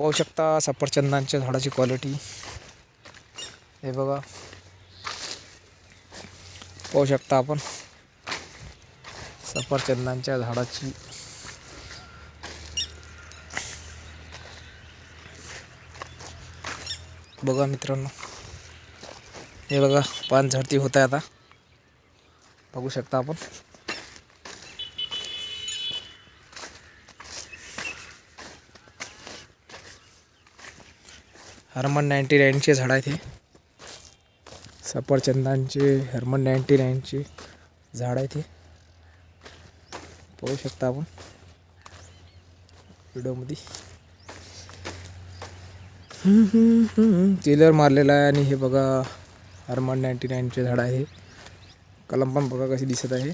पाहू शकता सफरचंदांच्या झाडाची क्वालिटी हे बघा. पाहू शकता आपण सफरचंदांच्या झाडाची. बघा मित्रांनो. हे बघा पान झडती होत आहे आता. बघू शकता आपण. हर्मन नाईन्टी नाईनचे झाड आहेत हे. सफरचंदांचे हरमन नाईन्टी नाईनचे झाड आहेत हे. पाहू शकता आपण व्हिडिओमध्ये. टेलर मारलेला आहे आणि हे बघा हरमन नाईन्टी नाईनचे झाड आहे कलम पण बघा कशी दिसत आहे.